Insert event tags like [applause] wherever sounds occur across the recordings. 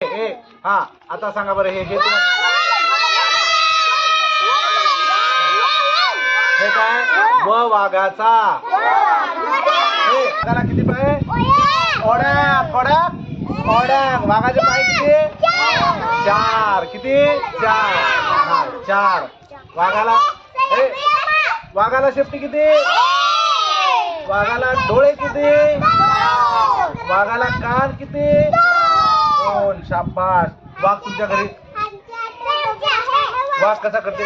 हे हा आता सांगा बरं हे काय? व वाघाचा हे वाघाला किती पाय? ओढ्या ओढ्या ओढ्या वाघाचे पाय किती? चार. किती? चार. हा चार. वाघाला हे वाघाला शेपटी किती? वाघाला डोळे किती? वाघाला कान किती? शाबास वाघ तुमच्या घरी वाघ कसा करते.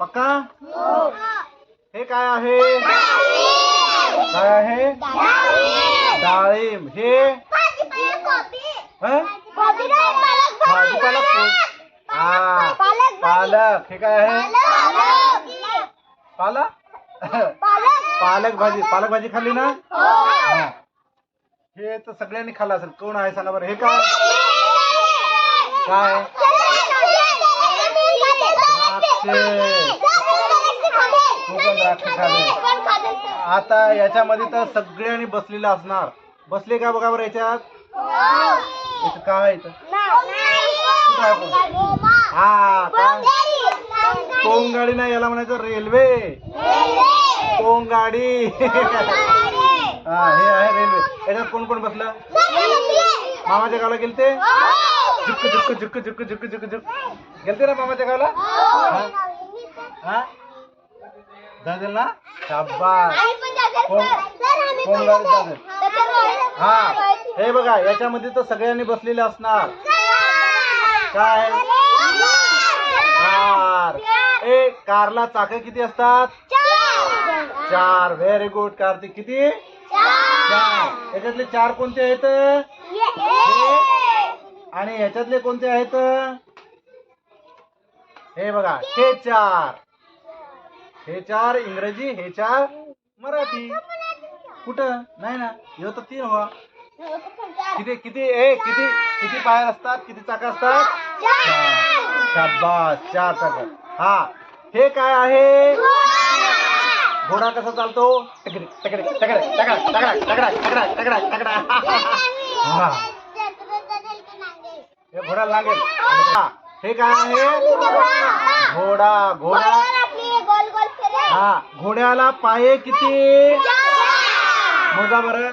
पक्का हे काय आहे काय आहे डाळिंब हे हं? हा पालक हे काय आहे पालक पालक भाजी पालक भाजी खाल्ली ना? हा. हे. तर सगळ्यांनी खाल्लं असेल. कोण आहे सांगा बरं? हे काय काय? आता याच्यामध्ये तर सगळ्यांनी बसलेलं असणार. बसले का बघा बरं याच्यात? इथं काय इथं? हा काय कोंगाडी नाही याला म्हणायचं रेल्वे. कोंगाडी. हा हे आहे रेल्वे. याच्यात कोण कोण बसलं? मामाच्या गावाला गेलते? झुक्क झुक्क झुक्क झुक्क झुक्क झुक्क झुक्क गेलते ना मामाच्या गावाला? हा? हा? जातील ना शाबास. कोण? गाडी जाते हा. हे बघा याच्यामध्ये तर सगळ्यांनी बसलेले असणार. काय? कार. ए कारला चाक किती असतात? चार. Very good Kartik. किती? चार. याच्यातले चार कोणते आहेत? हे आणि ह्याच्यातले कोणते आहेत? हे बघा हे चार. हे चार इंग्रजी हे चार मराठी. कुठं? नाही ना. ह्यो तर तीन व्हा किती किती? ए किती किती पाय असतात? किती चाक असतात. शाबास चार चाक. हा. हे काय आहे? घोडा कसा चालतो टकडे टकडे टकडे टकडा टकडा टकडा टकडा टकडा टकडा हा। हे घोडा लागेल हा हे काय आहे घोडा घोडा। हा घोड्याला पाये किती? मोजा बरं.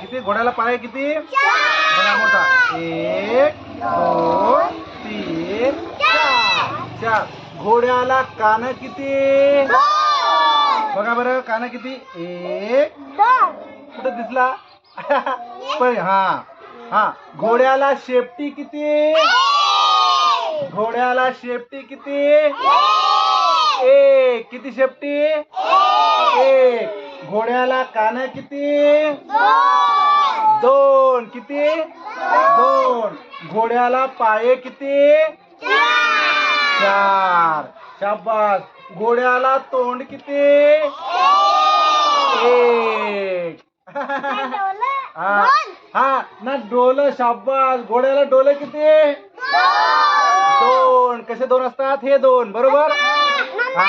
किती? घोड्याला पाय किती? मोजा। एक दोन तीन चार घोड्याला कान किती? बघा बरं कान किती? एक. कुठं दिसला? [laughs] पण हा. हा. घोड्याला शेपटी किती? घोड्याला शेपटी किती? एक. किती शेपटी? एक. घोड्याला कान किती? दोन. किती? दोन. घोड्याला पाये किती? चार शाबास. घोड्याला तोंड किती? एक. हा. हा ना डोल शाबास. घोड्याला डोले किती? दोन. कसे दोन असतात? हे दोन. बरोबर? हा.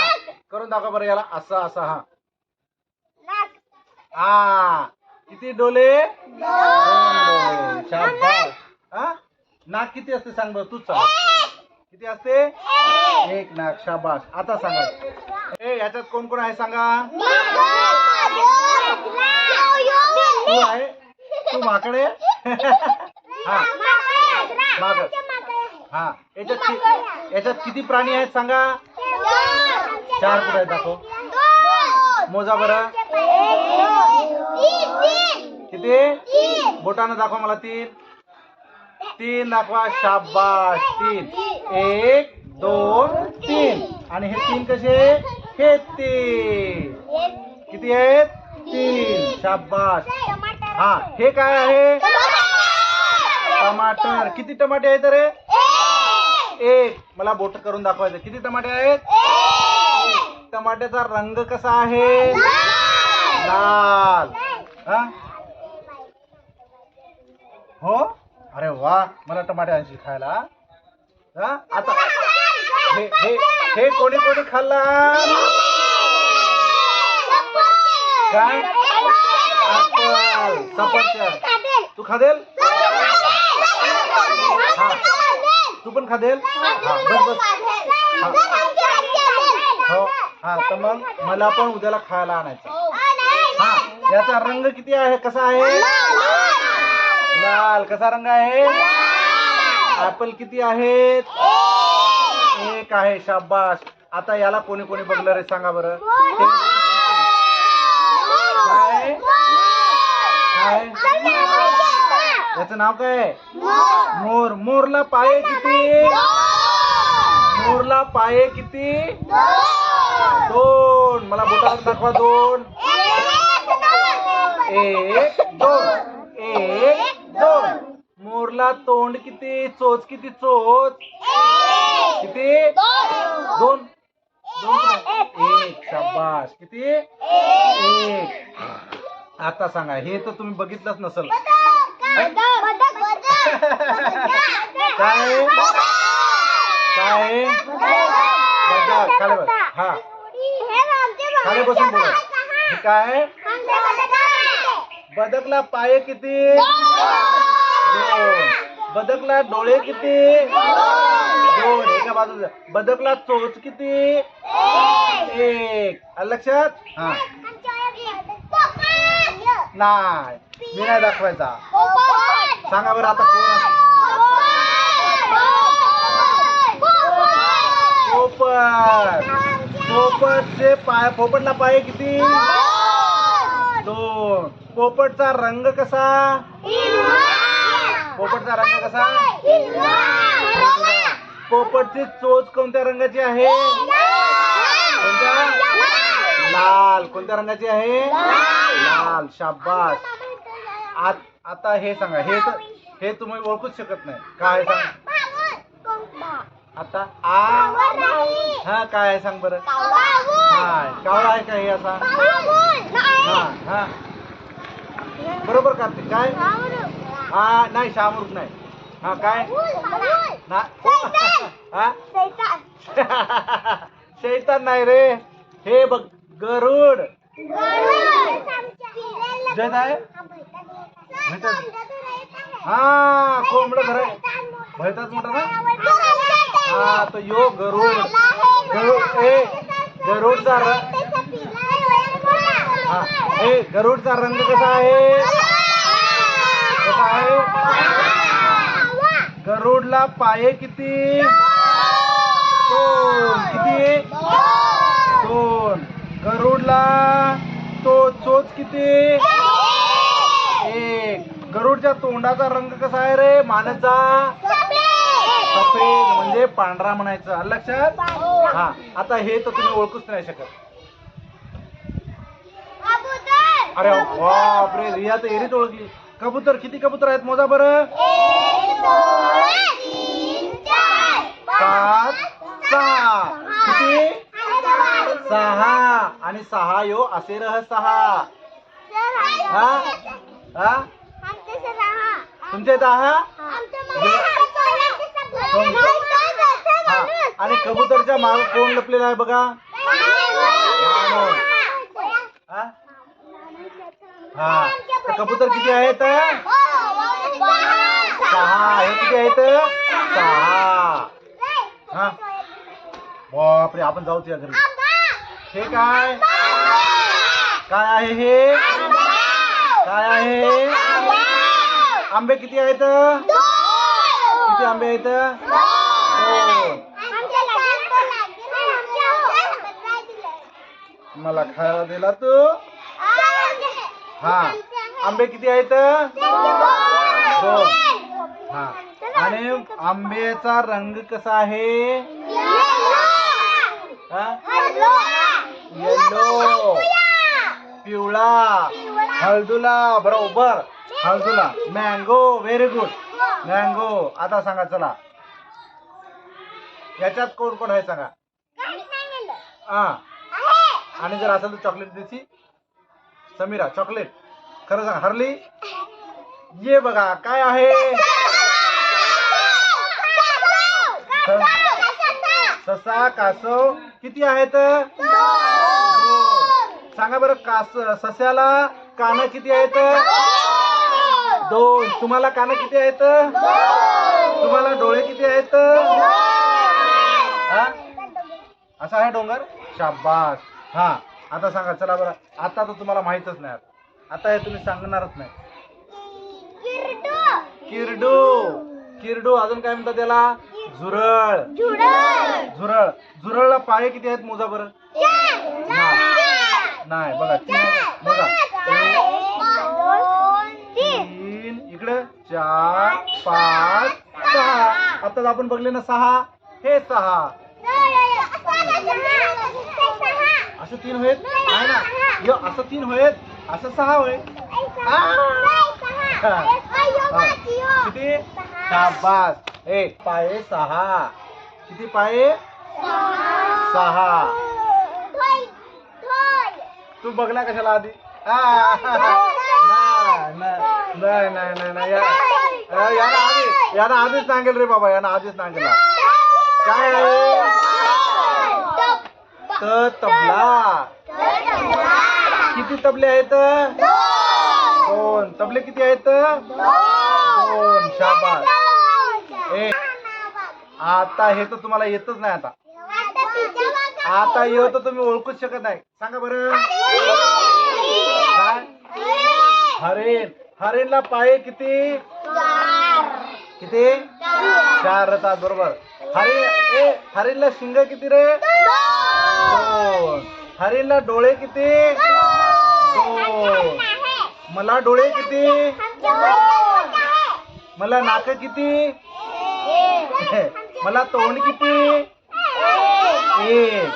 करून दाखवा बरं याला. असं असं हा. हा. किती डोले? दोन डोले. शाबास. हा? नाक किती असते? सांग बरं. तूच सांग. किती असते? एक नाक शाबास. आता सांगा. ए याच्यात कोण कोण आहे सांगा? तू आहे? तू माकडे? [laughs] हा. माकड हा. याच्यात याच्यात किती प्राणी आहेत सांगा? चार कुठे आहेत दाखव. मोजा बरं. किती? बोटानं दाखवा मला तीन. तीन दाखवा. शाबास. तीन. एक दोन तीन. आणि हे तीन कसे? हे तीन. किती आहेत? तीन. शाबास. हा हे काय आहे? टमाटर. किती टमाटे आहेत रे? एक. मला बोट करून दाखवायचं. किती टमाटे आहेत? टमाट्याचा रंग कसा आहे? लाल. हा? हो? अरे वा. मला टमाटे आणशील खायला. हा? आता हे हे हे कोणी कोणी खाल्ला काय? सफरचंद तू खादेल? तू पण खादेल? हा बस बस. हो हा तर मग मला पण उद्याला खायला आणायचं हा याचा रंग किती आहे? कसा आहे? लाल. कसा रंग आहे? ऍपल किती आहेत? एक आहे शाबास. आता याला कोणी कोणी बघलं रे सांगा बरं. काय? काय? याचं नाव काय? मोर मोरला पाये किती? मोरला पाये किती? दोन. मला बोटावर दाखवा दोन. एक दोन. एक. मोरला तोंड किती चोच किती चोच? किती? दोन. दोन? एक. शाबास. किती? एक. आता सांगा हे तर तुम्ही बघितलंच नसल. काय? काय? खाली बस. हा. खाली बसून बोला. काय? बदकला पाय किती? दोन बदकला डोळे किती? दोन. एका बाजूला. बदकला चोच किती? एक. लक्षात? हा. नाही. मी नाही दाखवायचा. सांगा बरं आता कोण? पोपट. पोपटचे पाय पोपटला पाय किती? दोन. पोपटचा रंग कसा? पोपटचा रंग कसा? पोपटची चोच कोणत्या रंगाची आहे? कोणत्या लाल. कोणत्या रंगाची आहे? लाल. शाबास. आत- आता हे सांगा. हे तर हे तुम्ही ओळखूच शकत नाही. काय सांग? आता आ हा काय आहे सांग बरं. हाय. कावळा आहे का हे असा? हा हा. बरोबर कार्तिक. काय? हा नाही शामृग नाही. हा काय? ना [laughs] हा? शैतान [laughs] नाही रे. हे बघ गरुड. आहे हा कोंबड धराय भयताच मोठा ना? हा तो यो गरुड. गरुड. ए गरुडचा रंग. हा ए गरुडचा रंग कसा आहे? गरुडला पाये किती? दोन. किती? दोन. गरुडला तो चोच किती? एक. गरुडच्या तोंडाचा रंग कसा आहे रे? मानचा? सफेद. म्हणजे पांढरा म्हणायचं. लक्षात? हा. आता हे तर तुम्ही ओळखूच नाही शकत. अरे बापरे रिया तर एरीच ओळखली. कबूतर किती कबूतर आहेत मोजा बरं? सात सहा. किती सहा आणि सहा यो असे रह सहा. हा? हा? तुमचे दहा? हा. आणि कबूतरच्या माग कोण लपलेला आहे बघा? हा. तर कबूतर किती आहेत? सहा. हे किती आहेत? सहा. हा. बापरे आपण जाऊ त्या घरी. हे काय? काय आहे हे? काय आहे? आंबे. किती आहेत? किती आंबे आहेत? दोन. मला खायला दिला तू? हा. आंबे किती आहेत? दोन. हा. आणि आंब्याचा रंग कसा आहे? हा? येलो पिवळा. हळदुला. बरोबर. हळदुला. मँगो. Very good mango. आता सांगा चला. याच्यात कोण कोण आहे सांगा? हा. आणि जर असेल तर चॉकलेट द्यायची समीरा चॉकलेट खरं सांग हरली? ये बघा काय आहे? ससा कासव किती आहेत. सांगा बरं कास सस्याला कान किती आहेत? दोन. तुम्हाला कान किती आहेत? तुम्हाला डोळे किती आहेत? हा? असा आहे डोंगर? शाबास. हा आता सांगा चला बरं. आता तर तुम्हाला माहितच नाही आता. हे तुम्ही सांगणारच नाही. किरडू. किरडू. अजून काय म्हणतात त्याला? झुरळ. झुरळ. झुरळला पाय किती आहेत मोजा बरं? नाही. बघा तीन. बघा. तीन. इकडे चार पाच सहा. आता आपण बघले ना सहा. हे सहा. असं तीन होईल नाही ना? यो असं तीन होईल असं सहा होईल किती? शाबास एक पाये सहा. किती पाये? सहा. तू बघला कशाला आधी. नाही नाही यानं आधी यानं आधीच सांगेल रे बाबा यानं आधीच सांगेल. काय तबला. किती तबले आहेत? दोन. तबले किती आहेत? दोन. शाबास. ए. आता हे तर तुम्हाला येतच नाही आता. आता येऊ तर तुम्ही ओळखूच शकत नाही. सांगा बरं. काय? हरेन. हरेनला पाय किती? किती? चार रतात बरोबर. हरे ए हरेनला शिंग किती रे? दोन. हरिणला डोळे किती? दोन मला डोळे किती? मला नाक किती? [laughs] मला तोंड किती? एक.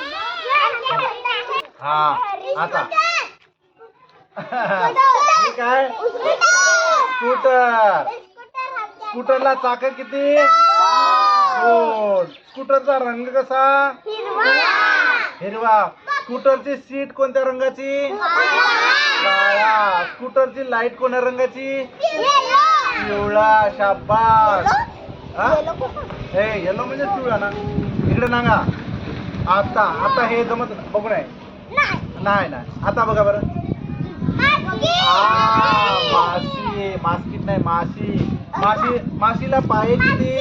हा आता. [laughs] काय? स्कूटर. स्कूटरला चाक किती? दोन. स्कूटरचा रंग कसा? हिरवा. स्कूटरची सीट कोणत्या रंगाची? काळा. स्कूटरची लाइट कोण्या रंगाची? पिवळा. शाबास. हा? हे येलो म्हणजे पिवळा ना? इकडे नांगा. आता आता हे जमत बघू नाही. नाही नाही. आता बघा बरं. आ, माशी. मास्किट नाही माशी. माशी माशीला पाय किती?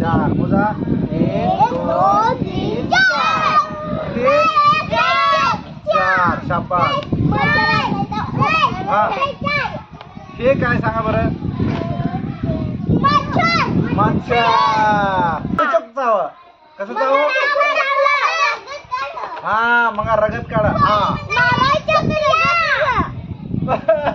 चार. मोजा. एक दोन किती चार शाबास. हे. काय सांगा बरं? माणसा कसं चावं कसं चावं हा मग रगत काढा. हा. [laughs]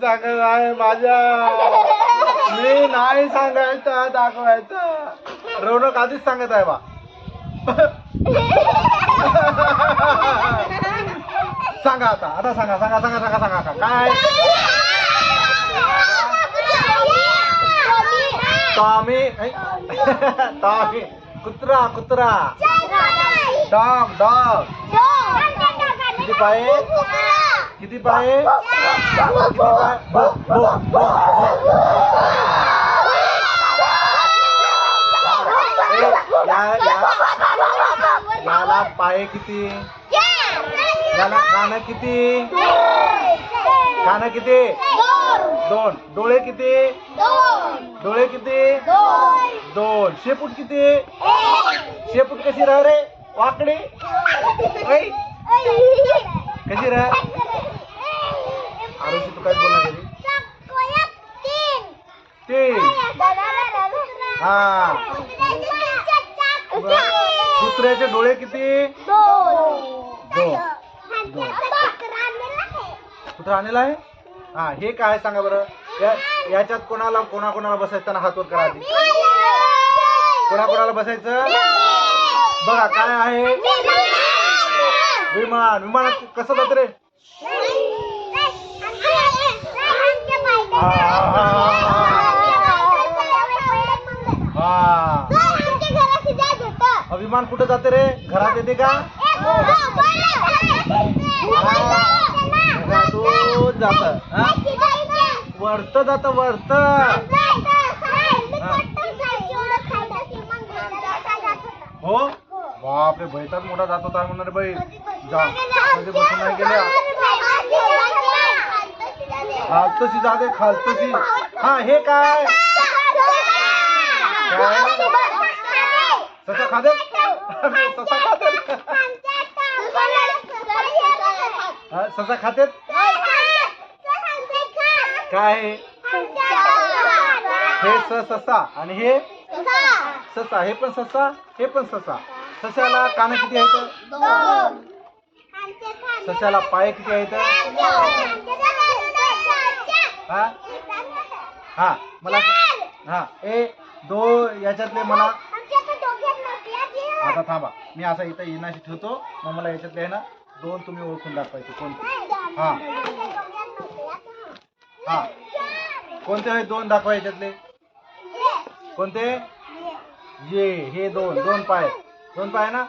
सांगत आहे माझ्या. मी नाही सांगायचं दाखवायचं. रौनक आधीच सांगत आहे बा. सांगा आता आता सांगा सांगा सांगा सांगा सांगा का- काय? Tommy Tommy. कुत्रा कुत्रा. Dog dog. किती पाय किती पाय? किती पाय याला पाय किती? याला कान किती? कान किती? दोन. डोळे किती? डोळे किती? दोन. शेपूट किती? शेपूट कशी राह रे? वाकडी? कशी राह? आरुषी तू काय बोलणार घरी तीन. हा. कुत्र्याचे डोळे किती? कुत्रा आणलेला आहे? हा हे काय सांगा बरं? या- याच्यात कोणाला कोणाकोणाला बसायचं ना हात वर करा आधी. कोणा कोणाला बसायचं? बघा काय आहे? विमान. विमानात कसं जात रे? हा, विमान कुठं जाते रे? घरात येते का? बघा जात. वरत जात वरत. हो? बापरे बैताच मोठा जात होता म्हणणार बाई. जा. म्हणजे बसून नाही गेल्या. खालतशी जाते खालतशी. हा हे काय? ससा खाते? ससा खाते? ससा खातेत काय? हे? स ससा. आणि हे? ससा. हे पण ससा हे पण ससा. सस्याला कान किती आहेत? सस्याला पाय किती आहेत? हा? हा मला हा ए दो याच्यातले मला आता थांबा. मी असा इथं इनाशी ठेवतो. मग मला याच्यातले आहे ना दोन तुम्ही ओळखून दाखवायचे. कोणते? हा. हा. कोणते दोन दाखवा याच्यातले? कोणते? ये. हे दोन. दोन पाय. दोन पाय ना?